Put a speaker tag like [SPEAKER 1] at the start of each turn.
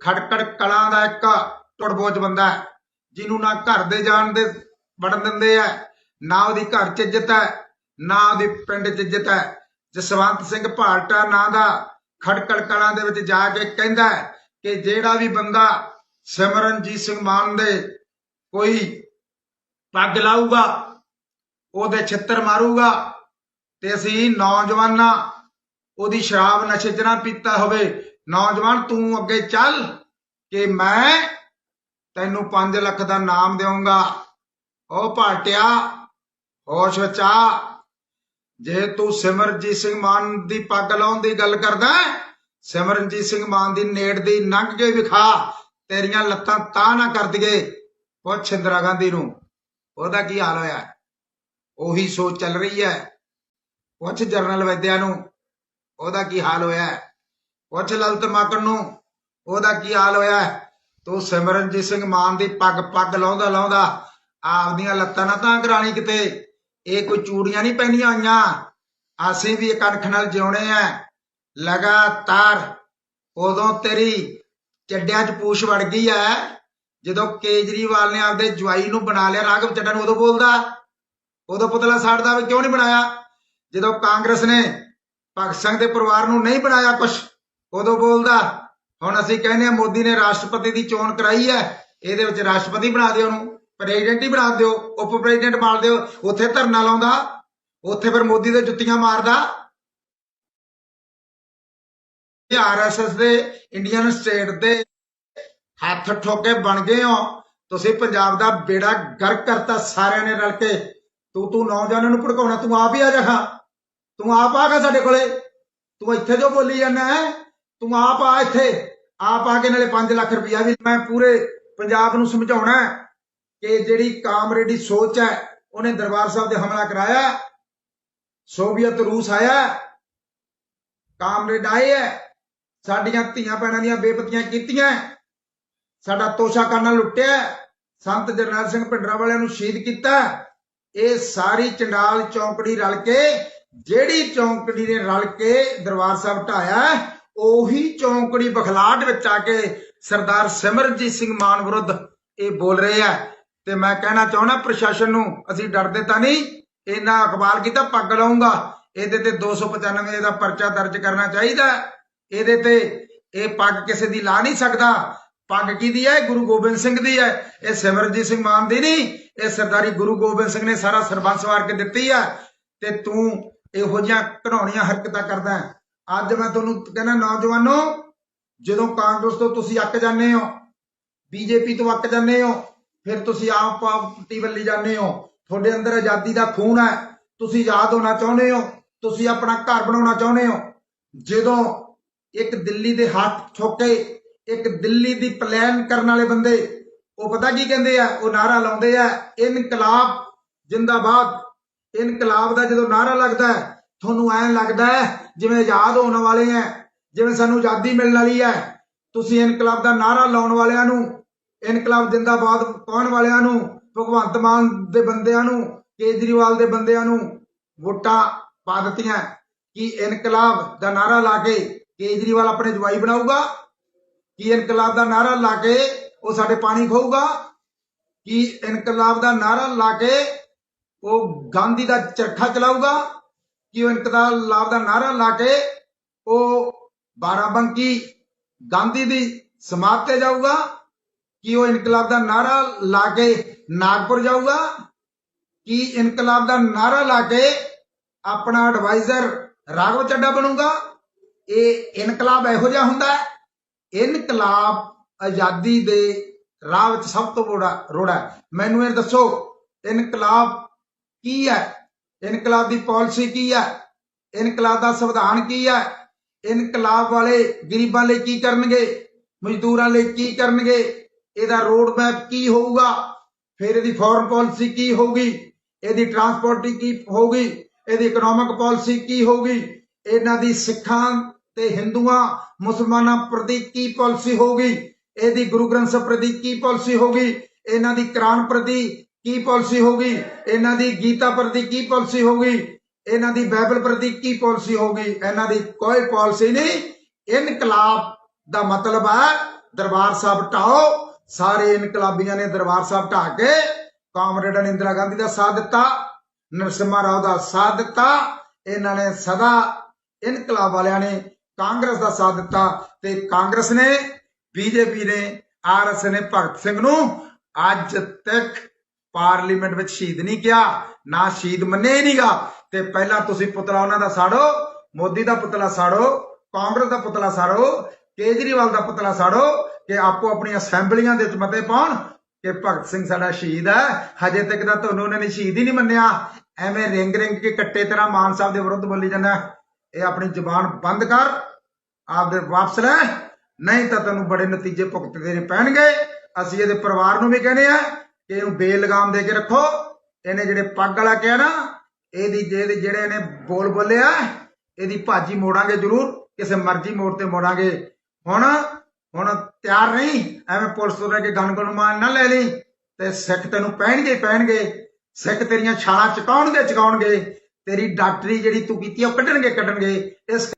[SPEAKER 1] ਖੜਕੜ ਕਲਾਂ ਦਾ ਇੱਕ ਟੁੱਟਬੋਚ ਬੰਦਾ ਹੈ, ਜਿਹਨੂੰ ਨਾ ਘਰ ਦੇ ਜਾਣ ਦੇ ਵੜਨ ਦਿੰਦੇ ਆ, ਨਾ ਉਹਦੀ ਘਰ 'ਚ ਇੱਜ਼ਤ ਹੈ, ਨਾ ਉਹਦੀ ਪਿੰਡ 'ਚ ਇੱਜ਼ਤ ਹੈ। ਜਸਵੰਤ ਸਿੰਘ ਭਾਲਟਾ ਨਾਂ ਦਾ ਖੜਕੜ ਕਲਾਂ ਦੇ ਵਿੱਚ ਜਾ ਕੇ ਕਹਿੰਦਾ ਕਿ ਜਿਹੜਾ ਵੀ ਬੰਦਾ ਸਿਮਰਨਜੀਤ ਸਿੰਘ ਮਾਨ ਦੇ ਕੋਈ ਪੱਗ ਲਾਊਗਾ, ਉਹਦੇ ਛਿੱਤਰ ਮਾਰੂਗਾ ਤੇ ਅਸੀਂ ਨੌਜਵਾਨਾਂ ਉਹਦੀ ਸ਼ਰਾਬ ਨਸ਼ੇ 'ਚ ਨਾ ਪੀਤਾ ਹੋਵੇ ਨੌਜਵਾਨ, ਤੂੰ ਅੱਗੇ ਚੱਲ ਕਿ ਮੈਂ ਤੈਨੂੰ 5 ਲੱਖ ਦਾ ਨਾਮ ਦੇਵਾਂਗਾ ਉਹ ਭਾਟਿਆ ਹੋਸ਼ ਵਿੱਚ ਆ ਜੇ ਤੂੰ ਸਿਮਰਜੀਤ ਸਿੰਘ ਮਾਨ ਦੀ ਪੱਗ ਲਾਉਣ ਦੀ ਗੱਲ ਕਰਦਾ, ਸਿਮਰਨਜੀਤ ਸਿੰਘ ਮਾਨ ਦੀ ਨੇੜ ਦੀ ਲੰਘ ਕੇ ਵਿਖਾ ਤੇਰੀਆਂ ਲੱਤਾਂ ਤਾਂ ਨਾ ਕਰ ਦਈਏ। ਪੁੱਛ ਇੰਦਰਾ ਗਾਂਧੀ ਨੂੰ, ਉਹਦਾ ਕੀ ਹਾਲ ਹੋਇਆ? ਉਹੀ ਸੋਚ ਚੱਲ ਰਹੀ ਹੈ। ਪੁੱਛ ਜਰਨਲ ਵੈਦਿਆ ਨੂੰ, ਉਹਦਾ ਕੀ ਹਾਲ ਹੋਇਆ? ਪੁੱਛ ਲਲਤ ਮਾਕੜ ਨੂੰ, ਉਹਦਾ ਕੀ ਹਾਲ ਹੋਇਆ? ਤੂੰ ਸਿਮਰਨਜੀਤ ਸਿੰਘ ਮਾਨ ਦੀ ਪੱਗ ਪੱਗ ਲਾਉਂਦਾ ਲਾਉਂਦਾ ਆਪਦੀਆਂ ਲੱਤਾਂ ਨਾ ਤਾਂ ਕਰਾਣੀ ਕਿਤੇ। ਇਹ ਕੋਈ ਚੂੜੀਆਂ ਨਹੀਂ ਪਹਿਨੀਆਂ ਹੋਈਆਂ। ਅਸੀਂ ਵੀ ਇੱਕ ਅੱਖ ਨਾਲ ਜਿਉਣੇ ਆ। ਲਗਾਤਾਰ ਉਦੋਂ ਤੇਰੀ ਚੱਡਿਆਂ 'ਚ ਪੂਛ ਵੜ ਗਈ ਐ। ਜਦੋਂ ਕੇਜਰੀਵਾਲ ਨੇ ਆਪਦੇ ਜਵਾਈ ਨੂੰ ਬਣਾ ਲਿਆ, ਰਾਘਵ ਚੱਡਾ ਨੂੰ ਉਦੋਂ ਬੋਲਦਾ। ਉਦੋਂ ਪੁਤਲਾ ਸਾੜਦਾ ਵੀ ਕਿਉਂ ਨਹੀਂ ਬਣਾਇਆ? ਜਦੋਂ ਕਾਂਗਰਸ ਨੇ ਭਗਤ ਸਿੰਘ ਦੇ ਪਰਿਵਾਰ ਨੂੰ ਨਹੀਂ ਬਣਾਇਆ ਕੁਛ ਉਦੋਂ ਬੋਲਦਾ, ਹੁਣ ਅਸੀਂ ਕਹਿੰਦੇ ਆ ਮੋਦੀ ਨੇ ਰਾਸ਼ਟਰਪਤੀ ਦੀ ਚੋਣ ਕਰਾਈ ਹੈ, ਇਹਦੇ ਵਿੱਚ ਰਾਸ਼ਟਰਪਤੀ ਬਣਾ ਦਿਓ ਉਹਨੂੰ, ਪ੍ਰੈਜ਼ੀਡੈਂਟ ਹੀ ਬਣਾ ਦਿਓ, ਉਪ ਪ੍ਰੈਜ਼ੀਡੈਂਟ ਬਣਾ ਦਿਓ, ਉੱਥੇ ਧਰਨਾ ਲਾਉਂਦਾ, ਉੱਥੇ ਫਿਰ ਮੋਦੀ ਦੇ ਜੁੱਤੀਆਂ ਮਾਰਦਾ। ਇਹ ਆਰਐਸਐਸ ਦੇ, ਇੰਡੀਅਨ ਸਟੇਟ ਦੇ ਹੱਥ ਠੋਕੇ ਬਣ ਗਏ ਹੋ। ਤੁਸੀਂ ਪੰਜਾਬ ਦਾ ਬੇੜਾ ਗਰਕ ਕਰਤਾ ਸਾਰਿਆਂ ਨੇ ਰਲ ਕੇ। ਤੂੰ ਤੂੰ ਨੌਜਵਾਨਾਂ ਨੂੰ ਭੜਕਾਉਣਾ, ਤੂੰ ਆਪ ਹੀ ਆ ਜਾ ਤੂੰ ਆਪ ਆ ਕੇ ਸਾਡੇ ਕੋਲੇ। ਤੂੰ ਇੱਥੇ ਜੋ ਬੋਲੀ ਜਾਂਦਾ ਹੈ ਤੂੰ ਆਪ ਆ ਇੱਥੇ। ਆਪ ਆ ਕੇ ਨਾਲੇ 5 ਲੱਖ ਰੁਪਇਆ ਵੀ ਮੈਂ ਪੂਰੇ ਪੰਜਾਬ ਨੂੰ ਸਮਝਾਉਣਾ ਕਿ ਜਿਹੜੀ ਕਾਮਰੇਡੀ ਸੋਚ ਹੈ, ਉਹਨੇ ਦਰਬਾਰ ਸਾਹਿਬ ਤੇ ਹਮਲਾ ਕਰਾਇਆ ਸੋਵੀਅਤ ਰੂਸ ਆਇਆ ਕਾਮਰੇਡ ਆਏ ਹੈ। ਸਾਡੀਆਂ ਧੀਆਂ ਭੈਣਾਂ ਦੀਆਂ ਬੇਪਤੀਆਂ ਕੀਤੀਆਂ ਸਾਡਾ ਤੋਸ਼ਾ ਕਾਨਾ ਲੁੱਟਿਆ ਸੰਤ ਜਰਨੈਲ ਸਿੰਘ ਭਿੰਡਰਾਂ ਵਾਲਿਆਂ ਨੂੰ ਸ਼ਹੀਦ ਕੀਤਾ ਇਹ ਸਾਰੀ ਚੰਡਾਲ ਚੌਂਕੜੀ ਰਲ ਕੇ, ਜਿਹੜੀ ਚੌਂਕੜੀ ਨੇ ਰਲ ਕੇ ਦਰਬਾਰ ਸਾਹਿਬ ਢਾਇਆ ਉਹੀ ਚੌਂਕੜੀ ਬਖਲਾਟ ਵਿੱਚ ਆ ਕੇ ਸਰਦਾਰ ਸਿਮਰਨਜੀਤ ਸਿੰਘ ਮਾਨ ਵਿਰੁੱਧ ਇਹ ਬੋਲ ਰਹੇ ਆ। ਤੇ ਮੈਂ ਕਹਿਣਾ ਚਾਹੁੰਦਾ, ਪ੍ਰਸ਼ਾਸਨ ਨੂੰ ਅਸੀਂ ਡਰਦੇ ਤਾਂ ਨਹੀਂ ਇਹਨਾਂ ਅਖਬਾਰ ਕੀਤਾ, ਪੱਗ ਲਾਉਂਗਾ ਇਹਦੇ ਤੇ 295 ਦਾ ਪਰਚਾ ਦਰਜ ਕਰਨਾ ਚਾਹੀਦਾ ਇਹਦੇ ਤੇ ਇਹ ਪੱਗ ਕਿਸੇ ਦੀ ਲਾ ਨਹੀਂ ਸਕਦਾ। ਪੱਗ ਕਿਹਦੀ ਹੈ? ਗੁਰੂ ਗੋਬਿੰਦ ਸਿੰਘ ਦੀ ਹੈ। ਇਹ ਸਿਮਰਜੀਤ ਸਿੰਘ ਮਾਨ ਦੀ ਨਹੀਂ, ਇਹ ਸਰਦਾਰੀ ਗੁਰੂ ਗੋਬਿੰਦ ਸਿੰਘ ਨੇ ਸਾਰਾ ਸਰਬੰਸ ਵਾਰ ਕੇ ਦਿੱਤੀ ਆ। ਤੇ ਤੂੰ ਇਹੋ ਜਿਹੀਆਂ ਘਣਾਉਣੀਆਂ ਹਰਕਤਾਂ ਕਰਦਾ ਹੈ। ਅੱਜ ਮੈਂ ਤੁਹਾਨੂੰ ਕਹਿੰਦਾ, ਨੌਜਵਾਨੋ, ਜਦੋਂ ਕਾਂਗਰਸ ਤੋਂ ਤੁਸੀਂ ਅੱਕ ਜਾਂਦੇ ਹੋ, ਬੀਜੇਪੀ ਤੋਂ ਅੱਕ ਜਾਂਦੇ ਹੋ, ਫਿਰ ਤੁਸੀਂ ਆਪ ਪਾਰਟੀ ਵੱਲੀ ਜਾਂਦੇ ਹੋ। ਤੁਹਾਡੇ ਅੰਦਰ ਆਜ਼ਾਦੀ ਦਾ ਖੂਨ ਹੈ। ਤੁਸੀਂ ਆਜ਼ਾਦ ਹੋਣਾ ਚਾਹੁੰਦੇ ਹੋ। ਤੁਸੀਂ ਆਪਣਾ ਘਰ ਬਣਾਉਣਾ ਚਾਹੁੰਦੇ ਹੋ। ਜਦੋਂ ਇੱਕ ਦਿੱਲੀ ਦੇ ਹੱਥ ਠੋਕੇ, ਇੱਕ ਦਿੱਲੀ ਦੀ ਪਲਾਨ ਕਰਨ ਵਾਲੇ ਬੰਦੇ, ਉਹ ਪਤਾ ਕੀ ਕਹਿੰਦੇ ਆ? ਉਹ ਨਾਰਾ ਲਾਉਂਦੇ ਆ, ਇਨਕਲਾਬ ਜਿੰਦਾਬਾਦ। ਇਨਕਲਾਬ ਦਾ ਜਦੋਂ ਨਾਰਾ ਲੱਗਦਾ ਹੈ ਤੁਹਾਨੂੰ ਐਂ ਲੱਗਦਾ ਹੈ, ਜਿਵੇਂ ਆਜ਼ਾਦ ਹੋਣ ਵਾਲੇ ਆ ਜਿਵੇਂ ਸਾਨੂੰ ਆਜ਼ਾਦੀ ਮਿਲਣ ਵਾਲੀ ਹੈ, ਤੁਸੀਂ ਇਨਕਲਾਬ ਦਾ ਨਾਰਾ ਲਾਉਣ ਵਾਲਿਆਂ ਨੂੰ, ਇਨਕਲਾਬ ਜਿੰਦਾਬਾਦ ਪਾਉਣ ਵਾਲਿਆਂ ਨੂੰ, ਭਗਵੰਤ ਮਾਨ ਦੇ ਬੰਦਿਆਂ ਨੂੰ, ਕੇਜਰੀਵਾਲ ਦੇ ਬੰਦਿਆਂ ਨੂੰ ਵੋਟਾਂ ਪਾ ਦਿੱਤੀਆਂ ਕਿ ਇਨਕਲਾਬ ਦਾ ਨਾਰਾ ਲਾ ਕੇ ਕੇਜਰੀਵਾਲ ਆਪਣੇ ਜਵਾਈ ਬਣਾਊਗਾ, ਕੀ ਇਨਕਲਾਬ ਦਾ ਨਾਰਾ ਲਾ ਕੇ ਉਹ ਸਾਡੇ ਪਾਣੀ ਖਾਊਗਾ, ਕੀ ਇਨਕਲਾਬ ਦਾ ਨਾਰਾ ਲਾ ਕੇ ਉਹ ਗਾਂਧੀ ਦਾ ਚਰਖਾ ਚਲਾਊਗਾ ਕਿ ਉਹ ਇਨਕਲਾਬ ਦਾ ਨਾਰਾ ਲਾ ਕੇ ਉਹ ਬਾਰਾਬੰਕੀ ਗਾਂਧੀ ਦੀ ਸਮਾਧ ਤੇ ਜਾਊਗਾ, ਕਿ ਉਹ ਇਨਕਲਾਬ ਦਾ ਨਾਰਾ ਲਾ ਕੇ ਨਾਗਪੁਰ ਜਾਊਗਾ, ਕਿ ਇਨਕਲਾਬ ਦਾ ਨਾਰਾ ਲਾ ਕੇ ਆਪਣਾ ਐਡਵਾਈਜ਼ਰ ਰਾਘਵ ਚੱਡਾ ਬਣੂਗਾ। ਇਹ ਇਨਕਲਾਬ ਇਹੋ ਜਿਹਾ ਹੁੰਦਾ ਹੈ। ਇਨਕਲਾਬ ਆਜ਼ਾਦੀ ਦੇ ਰਾਹ ਵਿੱਚ ਸਭ ਤੋਂ ਬੜਾ ਰੋੜਾ ਹੈ। ਮੈਨੂੰ ਇਹ ਦੱਸੋ, ਇਨਕਲਾਬ ਕੀ ਹੈ? ਇਨਕਲਾਬ ਦੀ ਪਾਲਿਸੀ ਕੀ ਹੈ? ਇਨਕਲਾਬ ਦਾ ਸੰਵਿਧਾਨ ਕੀ ਹੈ? ਇਨਕਲਾਬ ਵਾਲੇ ਗਰੀਬਾਂ ਲਈ ਕੀ ਕਰਨਗੇ? ਮਜ਼ਦੂਰਾਂ ਲਈ ਕੀ ਕਰਨਗੇ? ਇਹਦਾ ਰੋਡ ਮੈਪ ਕੀ ਹੋਊਗਾ? ਫਿਰ ਇਹਦੀ ਫੋਰਨ ਪਾਲਿਸੀ ਕੀ ਹੋਊਗੀ? ਇਹਦੀ ਟਰਾਂਸਪੋਰਟ ਕੀ ਹੋਊਗੀ? ਇਹਦੀ ਇਕਨੋਮਿਕ ਪਾਲਿਸੀ ਕੀ ਹੋਊਗੀ? ਇਹਨਾਂ ਦੀ ਸਿੱਖਾਂ ਤੇ ਹਿੰਦੂਆਂ, ਮੁਸਲਮਾਨਾਂ ਪ੍ਰਤੀ ਕੀ ਪਾਲਿਸੀ ਹੋਊਗੀ? ਇਹਦੀ ਗੁਰੂ ਗ੍ਰੰਥ ਸਾਹਿਬ ਪ੍ਰਤੀ ਕੀ ਪਾਲਿਸੀ ਹੋਊਗੀ? ਇਹਨਾਂ ਦੀ ਕੁਰਾਨ ਪ੍ਰਤੀ ਕੀ ਪਾਲਿਸੀ ਹੋਊਗੀ? ਇਹਨਾਂ ਦੀ ਗੀਤਾ ਪ੍ਰਤੀ ਕੀ ਪਾਲਿਸੀ ਹੋਊਗੀ? ਇਹਨਾਂ ਦੀ ਬਾਈਬਲ ਪ੍ਰਤੀ ਕੀ ਪਾਲਿਸੀ ਹੋਊਗੀ? ਇਹਨਾਂ ਦੀ ਕੋਈ ਪਾਲਿਸੀ ਨਹੀਂ। ਇਨਕਲਾਬ ਦਾ ਮਤਲਬ ਹੈ, ਦਰਬਾਰ ਸਾਹਿਬ ਢਾਓ ਸਾਰੇ ਇਨਕਲਾਬੀਆਂ ਨੇ ਦਰਬਾਰ ਸਾਹਿਬ ਢਾ ਕੇ ਕਾਮਰੇਡਾਂ ਨੇ ਇੰਦਰਾ ਗਾਂਧੀ ਦਾ ਸਾਥ ਦਿੱਤਾ, ਨਰਸਿਮਹਾ ਰਾਓ ਦਾ ਸਾਥ ਦਿੱਤਾ, ਇਹਨਾਂ ਨੇ ਸਦਾ ਇਨਕਲਾਬ ਵਾਲਿਆਂ ਨੇ ਕਾਂਗਰਸ ਦਾ ਸਾਥ ਦਿੱਤਾ ਤੇ ਕਾਂਗਰਸ ਨੇ, ਬੀਜੇਪੀ ਨੇ ਆਰਐਸ ਨੇ ਭਗਤ ਸਿੰਘ ਨੂੰ ਅੱਜ ਤੱਕ ਪਾਰਲੀਮੈਂਟ ਵਿੱਚ ਸ਼ਹੀਦ ਨਹੀਂ ਕਿਹਾ, ਨਾ ਸ਼ਹੀਦ ਮੰਨਿਆ ਹੀ ਨਹੀਂਗਾ। ਤੇ ਪਹਿਲਾਂ ਤੁਸੀਂ ਪੁਤਲਾ ਉਹਨਾਂ ਦਾ ਸਾੜੋ, ਮੋਦੀ ਦਾ ਪੁਤਲਾ ਸਾੜੋ, ਕਾਂਗਰਸ ਦਾ ਪੁਤਲਾ ਸਾੜੋ, ਕੇਜਰੀਵਾਲ ਦਾ ਪੁਤਲਾ ਸਾੜੋ, ਕਿ ਆਪੋ ਆਪਣੀਆਂ ਅਸੈਂਬਲੀਆਂ ਦੇ ਵਿੱਚ ਮਤੇ ਪਾਉਣ ਕਿ ਭਗਤ ਸਿੰਘ ਸਾਡਾ ਸ਼ਹੀਦ ਹੈ। ਹਜੇ ਤੱਕ ਤਾਂ ਤੁਹਾਨੂੰ ਉਹਨਾਂ ਨੇ ਸ਼ਹੀਦ ਹੀ ਨਹੀਂ ਮੰਨਿਆ। ਐਵੇਂ ਰਿੰਗ ਰਿੰਗ ਕੇ ਕੱਟੇ ਤਰ੍ਹਾਂ ਮਾਨ ਸਾਹਿਬ ਦੇ ਵਿਰੁੱਧ ਬੋਲੀ ਜਾਂਦਾ ਇਹ ਆਪਣੀ ਜ਼ੁਬਾਨ ਬੰਦ ਕਰ, ਆਪਦੇ ਵਾਪਸ ਲੈ। ਨਹੀਂ ਤਾਂ ਤੈਨੂੰ ਬੜੇ ਨਤੀਜੇ ਭੁਗਤਦੇ ਨੇ ਪੈਣਗੇ। ਅਸੀਂ ਇਹਦੇ ਪਰਿਵਾਰ ਨੂੰ ਵੀ ਕਹਿੰਦੇ ਆ ਕਿ ਇਹਨੂੰ ਬੇਲਗਾਮ ਦੇ ਕੇ ਰੱਖੋ। ਇਹਨੇ ਜਿਹੜੇ ਪੱਗ ਵਾਲਾ ਕਿਹਾ ਨਾ, ਇਹਦੀ ਜਿਹਦੇ ਜਿਹੜੇ ਇਹਨੇ ਬੋਲ ਬੋਲਿਆ ਇਹਦੀ ਭਾਜੀ ਮੋੜਾਂਗੇ ਜ਼ਰੂਰ, ਕਿਸੇ ਮਰਜ਼ੀ ਮੋੜ ਤੇ ਮੋੜਾਂਗੇ। ਹੁਣ ਹੁਣ ਤਿਆਰ ਨਹੀਂ, ਐਵੇਂ ਪੁਲਿਸ ਤੋਂ ਲੈ ਕੇ ਗਨ ਗਨ ਨਾ ਲੈ ਲਈ, ਤੇ ਸਿੱਖ ਤੈਨੂੰ ਪੈਣਗੇ ਹੀ ਪੈਣਗੇ ਸਿੱਖ ਤੇਰੀਆਂ ਛਾਲਾਂ ਚਕਾਉਣਗੇ ਚਕਾਉਣਗੇ। ਤੇਰੀ ਡਾਕਟਰੀ ਜਿਹੜੀ ਤੂੰ ਕੀਤੀ ਉਹ ਕੱਢਣਗੇ ਕੱਢਣਗੇ। ਇਸ